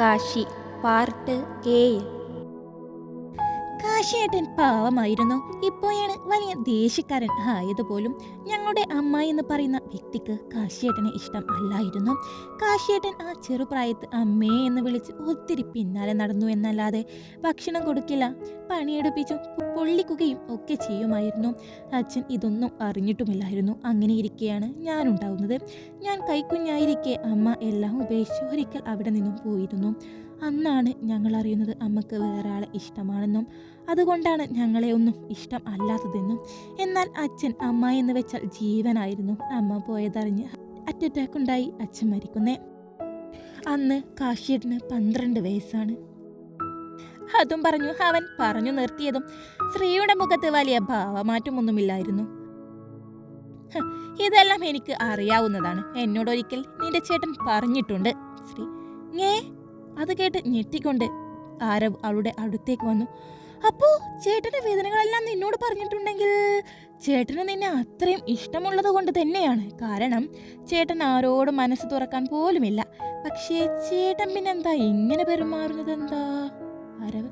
Kashi part ഏഴ് കാശിയേട്ടൻ പാവമായിരുന്നു. ഇപ്പോഴാണ് വലിയ ദേഷ്യക്കാരൻ ആയതുപോലും ഞങ്ങളുടെ അമ്മ എന്ന് പറയുന്ന വ്യക്തിക്ക് കാശിയേട്ടനെ ഇഷ്ടം അല്ലായിരുന്നു. കാശിയേട്ടൻ ആ ചെറുപ്രായത്ത് അമ്മേ എന്ന് വിളിച്ച് ഒത്തിരി പിന്നാലെ നടന്നു എന്നല്ലാതെ ഭക്ഷണം കൊടുക്കില്ല. പണിയെടുപ്പിച്ചും പൊള്ളിക്കുകയും ഒക്കെ ചെയ്യുമായിരുന്നു. അച്ഛൻ ഇതൊന്നും അറിഞ്ഞിട്ടുമില്ലായിരുന്നു. അങ്ങനെ ഇരിക്കെയാണ് ഞാനുണ്ടാവുന്നത്. ഞാൻ കൈക്കുഞ്ഞായിരിക്കെ അമ്മ എല്ലാം ഉപേക്ഷിച്ച് ഒരിക്കൽ അവിടെ നിന്നും പോയിരുന്നു. അന്നാണ് ഞങ്ങൾ അറിയുന്നത് അമ്മയ്ക്ക് വേറെ ആളെ ഇഷ്ടമാണെന്നും അതുകൊണ്ടാണ് ഞങ്ങളെ ഒന്നും ഇഷ്ടം അല്ലാത്തതെന്നും. എന്നാൽ അച്ഛൻ അമ്മ എന്ന് വെച്ചാൽ ജീവനായിരുന്നു അമ്മ പോയതറിഞ്ഞ് അറ്റാക്ക് ഉണ്ടായി അച്ഛൻ മരിക്കുന്നേ. അന്ന് കാശിയേട്ടന് പന്ത്രണ്ട് വയസ്സാണ്. അതും പറഞ്ഞു അവൻ പറഞ്ഞു നിർത്തിയതും ശ്രീയുടെ മുഖത്ത് വലിയ ഭാവമാറ്റമൊന്നുമില്ലായിരുന്നു. ഇതെല്ലാം എനിക്ക് അറിയാവുന്നതാണ്. എന്നോടൊരിക്കൽ നിന്റെ ചേട്ടൻ പറഞ്ഞിട്ടുണ്ട്. ശ്രീ ഞേ അത് കേട്ട് ഞെട്ടിക്കൊണ്ട് ആരവ് അവളുടെ അടുത്തേക്ക് വന്നു. അപ്പോ ചേട്ടന്റെ വേദനകളെല്ലാം നിന്നോട് പറഞ്ഞിട്ടുണ്ടെങ്കിൽ ചേട്ടന് നിന്നെ അത്രയും ഇഷ്ടമുള്ളത് കൊണ്ട് തന്നെയാണ്. കാരണം ചേട്ടൻ ആരോട് മനസ്സ് തുറക്കാൻ പോലുമില്ല. പക്ഷേ ചേട്ടൻ പിന്നെന്താ? ഇങ്ങനെ പെരുമാറുന്നത് എന്താ ആരവ്.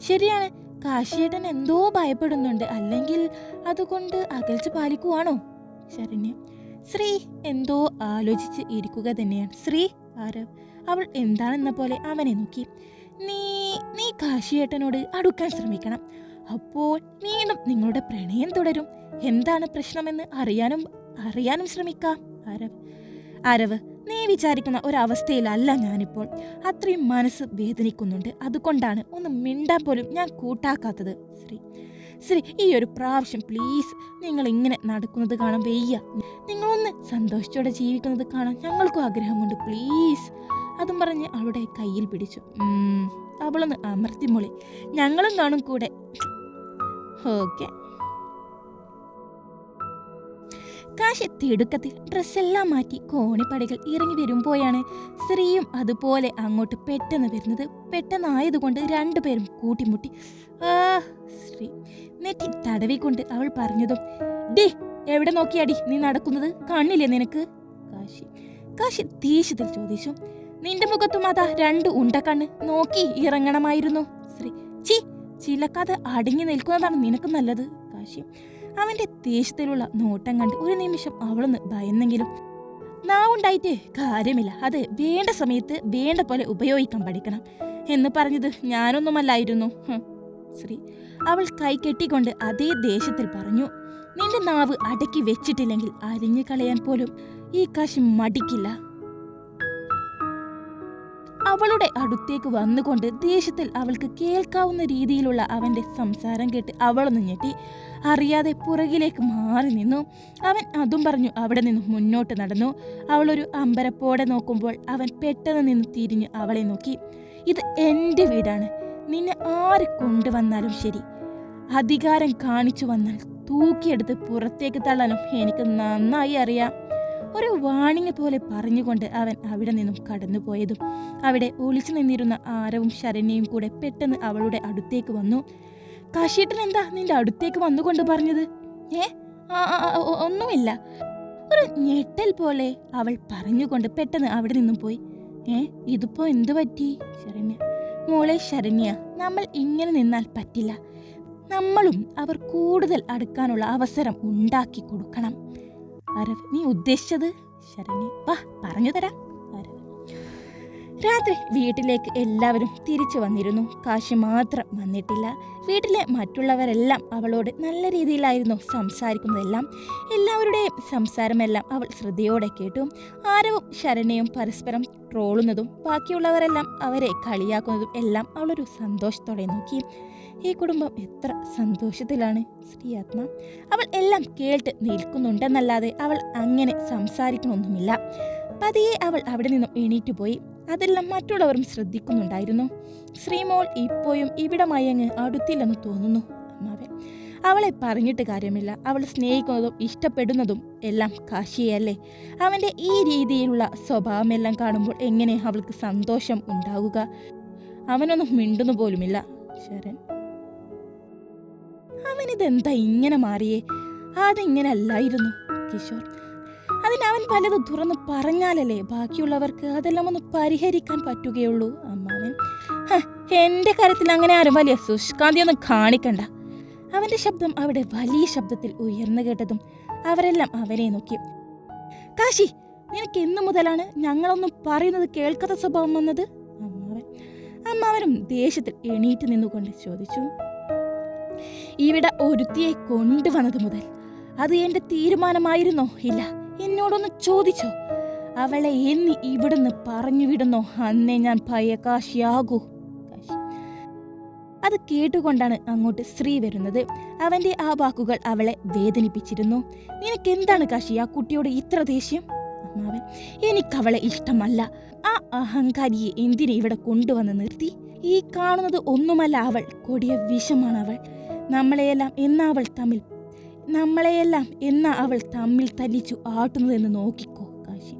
ശരിയാണ്. കാശിയേട്ടൻ എന്തോ ഭയപ്പെടുന്നുണ്ട്. അല്ലെങ്കിൽ അതുകൊണ്ട് അകൽച്ച് പാലിക്കുവാണോ? ശരണ്യ. ശ്രീ എന്തോ ആലോചിച്ച് ഇരിക്കുക തന്നെയാണ്. ശ്രീ ആരവ്. അവൾ എന്താണെന്ന പോലെ അവനെ നോക്കി. നീ നീ കാശിയേട്ടനോട് അടുക്കാൻ ശ്രമിക്കണം. അപ്പോൾ വീണ്ടും നിങ്ങളുടെ പ്രണയം തുടരും. എന്താണ് പ്രശ്നമെന്ന് അറിയാനും അറിയാനും ശ്രമിക്കാം അരവ്. അരവ് നീ വിചാരിക്കുന്ന ഒരവസ്ഥയിലല്ല ഞാനിപ്പോൾ. അത്രയും മനസ്സ് വേദനിക്കുന്നുണ്ട്. അതുകൊണ്ടാണ് ഒന്ന് മിണ്ടാൻ പോലും ഞാൻ കൂട്ടാക്കാത്തത്. ശ്രീ ശ്രീ ഈ ഒരു പ്രാവശ്യം പ്ലീസ് നിങ്ങൾ ഇങ്ങനെ നടക്കുന്നത് കാണാൻ വയ്യ. നിങ്ങളൊന്ന് സന്തോഷത്തോടെ ജീവിക്കുന്നത് കാണാൻ ഞങ്ങൾക്കും ആഗ്രഹമുണ്ട്. പ്ലീസ് അതും പറഞ്ഞ് അവളുടെ കയ്യിൽ പിടിച്ചു. അവളൊന്ന് അമർത്തിമൊളി ഞങ്ങളും കാണും കൂടെ. ഓക്കെ. കാശ് തിടുക്കത്തിൽ ഡ്രസ്സെല്ലാം മാറ്റി കോണിപ്പടികൾ ഇറങ്ങി വരുമ്പോഴാണ് സ്ത്രീയും അതുപോലെ അങ്ങോട്ട് പെട്ടെന്ന് വരുന്നത്. പെട്ടെന്നായതുകൊണ്ട് രണ്ടുപേരും കൂട്ടിമുട്ടി. ആ ശ്രീ. നെറ്റി തടവിക്കൊണ്ട് അവൾ പറഞ്ഞതും ഡി എവിടെ നോക്കിയാടി നീ നടക്കുന്നത്? കണ്ണില്ലേ നിനക്ക്? കാശി. കാശി ദേഷ്യത്തിൽ ചോദിച്ചു. നിന്റെ മുഖത്തും അതാ രണ്ട് ഉണ്ടക്കണ്ണ്. നോക്കി ഇറങ്ങണമായിരുന്നു. ശ്രീ ചി ചിലക്കാതെ അടങ്ങി നിൽക്കുന്നതാണ് നിനക്ക് നല്ലത് കാശി അവന്റെ ദേഷ്യത്തിലുള്ള നോട്ടം കണ്ട് ഒരു നിമിഷം അവളൊന്ന് ഭയന്നെങ്കിലും നാവുണ്ടായിട്ട് കാര്യമില്ല. അത് വേണ്ട സമയത്ത് വേണ്ട പോലെ ഉപയോഗിക്കാൻ പഠിക്കണം. എന്ന് പറഞ്ഞത് ഞാനൊന്നുമല്ലായിരുന്നു. ശ്രീ അവൾ കൈ കെട്ടിക്കൊണ്ട് അതേ ദേഷ്യത്തിൽ പറഞ്ഞു നിന്റെ നാവ് അടക്കി വെച്ചിട്ടില്ലെങ്കിൽ അരിഞ്ഞു കളയാൻ പോലും ഈ കാശി മടിക്കില്ല. അവളുടെ അടുത്തേക്ക് വന്നുകൊണ്ട് ദേഷ്യത്തിൽ അവൾക്ക് കേൾക്കാവുന്ന രീതിയിലുള്ള അവന്റെ സംസാരം കേട്ട് അവളൊന്ന് ഞെട്ടി. അറിയാതെ പുറകിലേക്ക് മാറി നിന്നു. അവൻ അതും പറഞ്ഞു അവിടെ നിന്ന് മുന്നോട്ട് നടന്നു. അവളൊരു അമ്പരപ്പോടെ നോക്കുമ്പോൾ അവൻ പെട്ടെന്ന് നിന്ന് തിരിഞ്ഞ് അവളെ നോക്കി. ഇത് എന്റെ വീടാണ്. നിന്നെ ആര് കൊണ്ടുവന്നാലും ശരി. അധികാരം കാണിച്ചു വന്നാൽ തൂക്കിയെടുത്ത് പുറത്തേക്ക് തള്ളാനും എനിക്ക് നന്നായി അറിയാം. ഒരു വാണിംഗ് പോലെ പറഞ്ഞുകൊണ്ട് അവൻ അവിടെ നിന്നും കടന്നുപോയതും അവിടെ ഒളിച്ചു നിന്നിരുന്ന ആരവും ശരണ്യയും കൂടെ പെട്ടെന്ന് അവളുടെ അടുത്തേക്ക് വന്നു. കാശീട്ടൻ എന്താ നിന്റെ അടുത്തേക്ക് വന്നുകൊണ്ട് പറഞ്ഞത്? ഏ ഒന്നുമില്ല. ഒരു ഞെട്ടൽ പോലെ അവൾ പറഞ്ഞുകൊണ്ട് പെട്ടെന്ന് അവിടെ നിന്നും പോയി. ഏ ഇതിപ്പോ എന്തു പറ്റി? ശരണ്യ മോളെ ശരണ്യ നമ്മൾ ഇങ്ങനെ നിന്നാൽ പറ്റില്ല. നമ്മളും അവർ കൂടുതൽ അടുക്കാനുള്ള അവസരം ഉണ്ടാക്കി കൊടുക്കണം. അരവ് നീ ഉദ്ദേശിച്ചത്? ശരണ്യ വാ പറഞ്ഞു തരാം. അരവ് രാത്രി വീട്ടിലേക്ക് എല്ലാവരും തിരിച്ചു വന്നിരുന്നു. കാശി മാത്രം വന്നിട്ടില്ല. വീട്ടിലെ മറ്റുള്ളവരെല്ലാം അവളോട് നല്ല രീതിയിലായിരുന്നു സംസാരിക്കുന്നതെല്ലാം എല്ലാവരുടെയും സംസാരമെല്ലാം അവൾ ശ്രദ്ധയോടെ കേട്ടു. ആരവും ശരണയും പരസ്പരം ട്രോളുന്നതും ബാക്കിയുള്ളവരെല്ലാം അവരെ കളിയാക്കുന്നതും എല്ലാം അവളൊരു സന്തോഷത്തോടെ നോക്കി. ഈ കുടുംബം എത്ര സന്തോഷത്തിലാണ് ശ്രീയാത്മ. അവൾ എല്ലാം കേട്ട് നിൽക്കുന്നുണ്ടെന്നല്ലാതെ അവൾ അങ്ങനെ സംസാരിക്കണമൊന്നുമില്ല. പതിയെ അവൾ അവിടെ നിന്നും എണീറ്റു പോയി. അതെല്ലാം മറ്റുള്ളവരും ശ്രദ്ധിക്കുന്നുണ്ടായിരുന്നു. ശ്രീമോൾ ഇപ്പോഴും ഇവിടെ മയങ്ങ് അടുത്തില്ലെന്ന് തോന്നുന്നു അമ്മാവൻ അവളെ പറഞ്ഞിട്ട് കാര്യമില്ല. അവൾ സ്നേഹിക്കുന്നതും ഇഷ്ടപ്പെടുന്നതും എല്ലാം കാശിയല്ലേ. അവന്റെ ഈ രീതിയിലുള്ള സ്വഭാവമെല്ലാം കാണുമ്പോൾ എങ്ങനെ അവൾക്ക് സന്തോഷം ഉണ്ടാവുക? അവനൊന്നും മിണ്ടുന്നു പോലുമില്ല ശരൺ. അവനിതെന്താ ഇങ്ങനെ മാറിയേ? അതിങ്ങനെ അല്ലായിരുന്നു കിഷോർ. അതിന് അവൻ പലതും തുറന്നു പറഞ്ഞാലല്ലേ ബാക്കിയുള്ളവർക്ക് അതെല്ലാം ഒന്ന് പരിഹരിക്കാൻ പറ്റുകയുള്ളൂ. അമ്മാവൻ ഹ, എന്റെ കാര്യത്തിൽ അങ്ങനെ ആരും വലിയ സുഷ്കാന്തിയൊന്നും കാണിക്കണ്ട. അവന്റെ ശബ്ദം അവിടെ വലിയ ശബ്ദത്തിൽ ഉയർന്നു കേട്ടതും അവരെല്ലാം അവനെ നോക്കി. കാശി നിനക്ക് എന്നു മുതലാണ് ഞങ്ങളൊന്നും പറയുന്നത് കേൾക്കാത്ത സ്വഭാവം വന്നത്? അമ്മാവൻ അമ്മാവനും ദേഷ്യത്തിൽ എണീറ്റ് നിന്നുകൊണ്ട് ചോദിച്ചു. ഇവിടെ ഒരുത്തിയെ കൊണ്ടുവന്നത് മുതൽ അത് എന്റെ തീരുമാനമായിരുന്നോ? ഇല്ല എന്നോടൊന്ന് ചോദിച്ചോ? അവളെ എന്ന് ഇവിടുന്ന് പറഞ്ഞു വിടുന്നോ? അന്നേ ഞാൻ ഭയകാശിയാകൂ കാശി. അത് കേട്ടുകൊണ്ടാണ് അങ്ങോട്ട് സ്ത്രീ വരുന്നത്. അവന്റെ ആ വാക്കുകൾ അവളെ വേദനിപ്പിച്ചിരുന്നു. നിനക്ക് എന്താണ് കാശി? ആ കുട്ടിയോട് ഇത്ര ദേഷ്യം? അമ്മാവൻ എനിക്കവളെ ഇഷ്ടമല്ല. ആ അഹങ്കാരിയെ എന്തിനെ ഇവിടെ കൊണ്ടുവന്ന് നിർത്തി? ഈ കാണുന്നത് ഒന്നുമല്ല അവൾ. കൊടിയ വിഷമാണ് അവൾ. നമ്മളെയെല്ലാം എന്നാവൾ തമ്മിൽ നമ്മളെയെല്ലാം എന്നാ അവൾ തമ്മിൽ തല്ലിച്ചു ആട്ടുന്നതെന്ന് നോക്കിക്കോ കാശി.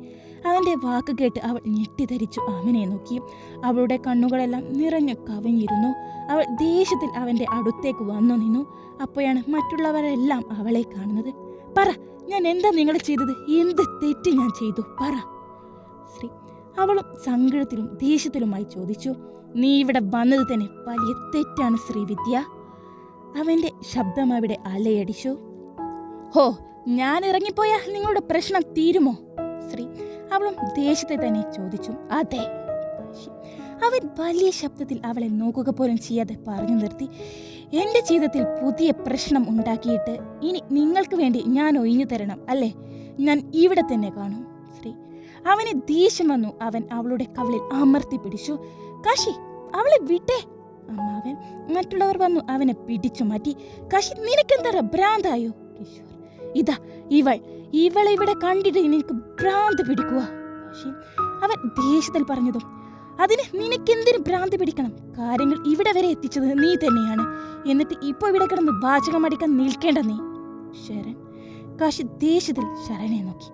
അവന്റെ വാക്ക് കേട്ട് അവൾ ഞെട്ടിധരിച്ചു അവനെ നോക്കി. അവളുടെ കണ്ണുകളെല്ലാം നിറഞ്ഞു കവിഞ്ഞിരുന്നു. അവൾ ദേഷ്യത്തിൽ അവന്റെ അടുത്തേക്ക് വന്നു നിന്നു. അപ്പോഴാണ് മറ്റുള്ളവരെല്ലാം അവളെ കാണുന്നത്. പറ ഞാൻ എന്താ നിങ്ങൾ ചെയ്തത്? എന്ത് തെറ്റ് ഞാൻ ചെയ്തു? പറ. ശ്രീ അവളും സങ്കടത്തിലും ദേഷ്യത്തിലുമായി ചോദിച്ചു. നീ ഇവിടെ വന്നത് തന്നെ വലിയ തെറ്റാണ് ശ്രീവിദ്യ. അവന്റെ ശബ്ദം അവിടെ അലയടിച്ചു. ഹോ ഞാൻ ഇറങ്ങിപ്പോയാൽ നിങ്ങളുടെ പ്രശ്നം തീരുമോ? ശ്രീ അവളും ദേഷ്യത്തെ തന്നെ ചോദിച്ചു. അതെ. അവൻ വലിയ ശബ്ദത്തിൽ അവളെ നോക്കുക പോലും ചെയ്യാതെ പറഞ്ഞു നിർത്തി. എന്റെ ജീവിതത്തിൽ പുതിയ പ്രശ്നം ഉണ്ടാക്കിയിട്ട് ഇനി നിങ്ങൾക്ക് വേണ്ടി ഞാൻ ഒഴിഞ്ഞു തരണം അല്ലേ? ഞാൻ ഇവിടെ തന്നെ കാണും ശ്രീ. അവനെ ദേഷ്യം വന്നു. അവൻ അവളുടെ കവളിൽ അമർത്തി പിടിച്ചു. കാശി അവളെ വിട്ടേ. അമ്മാവൻ മറ്റുള്ളവർ വന്നു അവനെ പിടിച്ചു മാറ്റി. കാശി നിനക്കെന്താ ഭ്രാന്തായോ? കിഷോർ ഇതാ ഇവൾ. ഇവളെ ഇവിടെ കണ്ടിട്ട് എനിക്ക് ഭ്രാന്ത് പിടിക്കുക അവൻ ദേഷ്യത്തിൽ പറഞ്ഞതും അതിന് നിനക്കെന്തിന് ഭ്രാന്ത് പിടിക്കണം. കാര്യങ്ങൾ ഇവിടെ വരെ എത്തിച്ചത് നീ തന്നെയാണ്. എന്നിട്ട് ഇപ്പൊ ഇവിടെ കിടന്ന് വാചകം അടിക്കാൻ നിൽക്കേണ്ട നീ. ശരൺ കാശി ദേഷ്യത്തിൽ ശരനെ നോക്കി.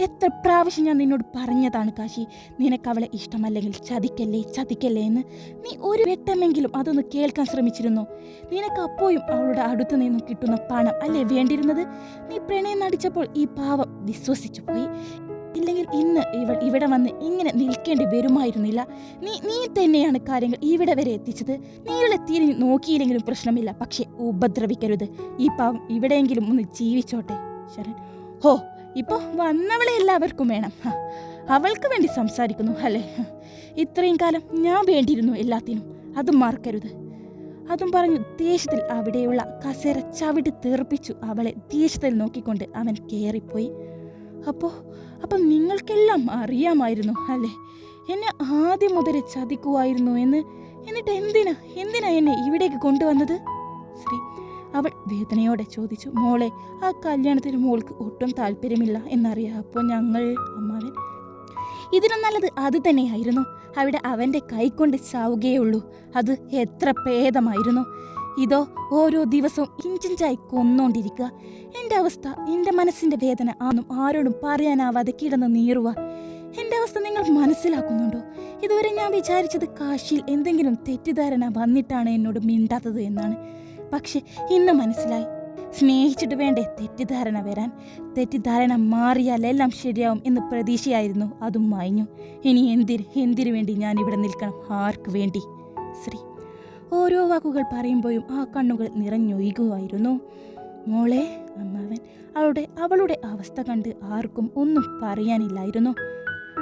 എത്ര പ്രാവശ്യം ഞാൻ നിന്നോട് പറഞ്ഞതാണ് കാശി? നിനക്ക് അവളെ ഇഷ്ടമല്ലെങ്കിൽ ചതിക്കല്ലേ ചതിക്കല്ലേ എന്ന്? നീ ഒരു വെട്ടമെങ്കിലും അതൊന്ന് കേൾക്കാൻ ശ്രമിച്ചിരുന്നു? നിനക്ക് അപ്പോഴും അവളുടെ അടുത്ത് നിന്നും കിട്ടുന്ന പണം അല്ലേ വേണ്ടിയിരുന്നത്? നീ പ്രണയം നടിച്ചപ്പോൾ ഈ പാവം വിശ്വസിച്ചു പോയി. ഇല്ലെങ്കിൽ ഇന്ന് ഇവൾ ഇവിടെ വന്ന് ഇങ്ങനെ നിൽക്കേണ്ടി വരുമായിരുന്നില്ല. നീ നീ തന്നെയാണ് കാര്യങ്ങൾ ഇവിടെ വരെ എത്തിച്ചത്. നീ തിരിഞ്ഞ് നോക്കിയില്ലെങ്കിലും പ്രശ്നമില്ല. പക്ഷേ ഉപദ്രവിക്കരുത്. ഈ പാവം ഇവിടെയെങ്കിലും ഒന്ന് ജീവിച്ചോട്ടെ ശരൺ. ഹോ ഇപ്പൊ വന്നവളെ എല്ലാവർക്കും വേണം. അവൾക്ക് വേണ്ടി സംസാരിക്കുന്നു അല്ലേ? ഇത്രയും കാലം ഞാൻ വേണ്ടിയിരുന്നു എല്ലാത്തിനും. അതും മറക്കരുത്. അതും പറഞ്ഞു ദേഷ്യത്തിൽ അവിടെയുള്ള കസേര ചവിട്ടി തീർപ്പിച്ചു അവളെ ദേഷ്യത്തിൽ നോക്കിക്കൊണ്ട് അവൻ കയറിപ്പോയി അപ്പോൾ അപ്പം നിങ്ങൾക്കെല്ലാം അറിയാമായിരുന്നു അല്ലേ? എന്നെ ആദ്യം മുതലേ ചതിക്കുമായിരുന്നു എന്ന്. എന്നിട്ട് എന്തിനാ? എന്തിനാ എന്നെ ഇവിടേക്ക് കൊണ്ടുവന്നത്? അവൾ വേദനയോടെ ചോദിച്ചു മോളെ ആ കല്യാണത്തിന് മോൾക്ക് ഒട്ടും താല്പര്യമില്ല എന്നറിയാം. അപ്പോൾ ഞങ്ങൾ അമ്മാവൻ? ഇതിനും നല്ലത് അത് തന്നെയായിരുന്നു. അവിടെ അവന്റെ കൈകൊണ്ട് ചാവുകയുള്ളൂ അത് എത്ര ഭേദമായിരുന്നു. ഇതോ ഓരോ ദിവസവും ഇഞ്ചിഞ്ചായി കൊന്നുകൊണ്ടിരിക്കുക എന്റെ അവസ്ഥ എന്റെ മനസ്സിന്റെ വേദന ആന്നും ആരോടും പറയാനാവാതെ കിടന്ന് നീറുക. എന്റെ അവസ്ഥ നിങ്ങൾ മനസ്സിലാക്കുന്നുണ്ടോ? ഇതുവരെ ഞാൻ വിചാരിച്ചത് കാശിയിൽ എന്തെങ്കിലും തെറ്റിദ്ധാരണ വന്നിട്ടാണ് എന്നോട് മിണ്ടാത്തത് എന്നാണ്. പക്ഷെ ഇന്ന് മനസ്സിലായി. സ്നേഹിച്ചിട്ട് വേണ്ടേ തെറ്റിദ്ധാരണ വരാൻ? തെറ്റിദ്ധാരണ മാറിയാൽ എല്ലാം ശരിയാവും എന്ന് പ്രതീക്ഷയായിരുന്നു. അതും മായഞ്ഞു ഇനി എന്തിന്? എന്തിനു വേണ്ടി ഞാൻ ഇവിടെ നിൽക്കണം? ആർക്ക് വേണ്ടി? ശ്രീ. ഓരോ വാക്കുകൾ പറയുമ്പോഴും ആ കണ്ണുകൾ നിറഞ്ഞൊഴുകുമായിരുന്നു. മോളെ അമ്മാവൻ അവളുടെ അവളുടെ അവസ്ഥ കണ്ട് ആർക്കും ഒന്നും പറയാനില്ലായിരുന്നു.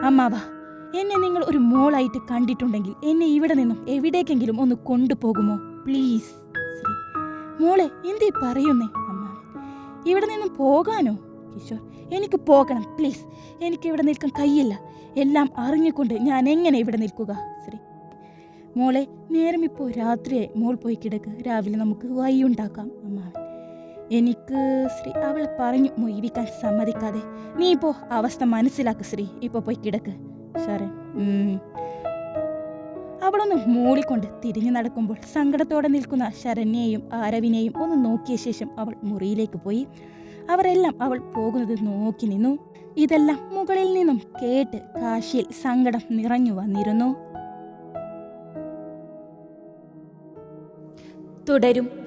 അമ്മാവ എന്നെ നിങ്ങൾ ഒരു മോളായിട്ട് കണ്ടിട്ടുണ്ടെങ്കിൽ എന്നെ ഇവിടെ നിന്നും എവിടേക്കെങ്കിലും ഒന്ന് കൊണ്ടുപോകുമോ? പ്ലീസ് ശ്രീ. മോളെ എന്തേ പറയുന്നേ? അമ്മാവൻ ഇവിടെ നിന്നും പോകാനോ? കിഷോർ എനിക്ക് പോകണം പ്ലീസ്. എനിക്ക് ഇവിടെ നിൽക്കാൻ കഴിയില്ല എല്ലാം അറിഞ്ഞുകൊണ്ട് ഞാൻ എങ്ങനെ ഇവിടെ നിൽക്കുക? ശ്രീ മോളെ നേരം ഇപ്പോൾ രാത്രിയായി. മോൾ പോയി കിടക്ക്. രാവിലെ നമുക്ക് വൈ ഉണ്ടാക്കാം അമ്മാവൻ എനിക്ക് ശ്രീ അവൾ പറഞ്ഞു മൊയ്വിക്കാൻ സമ്മതിക്കാതെ. നീ ഇപ്പോൾ അവസ്ഥ മനസ്സിലാക്ക് ശ്രീ. ഇപ്പോൾ പോയി കിടക്ക്. സാറേ അവളൊന്ന് മൂളിക്കൊണ്ട് തിരിഞ്ഞു നടക്കുമ്പോൾ സങ്കടത്തോടെ നിൽക്കുന്ന ശരണ്യെയും ആരവിനെയും ഒന്ന് നോക്കിയ ശേഷം അവൾ മുറിയിലേക്ക് പോയി. അവരെല്ലാം അവൾ പോകുന്നത് നോക്കി നിന്നു. ഇതെല്ലാം മുകളിൽ നിന്നും കേട്ട് കാശിയിൽ സങ്കടം നിറഞ്ഞു വന്നിരുന്നു. തുടരും.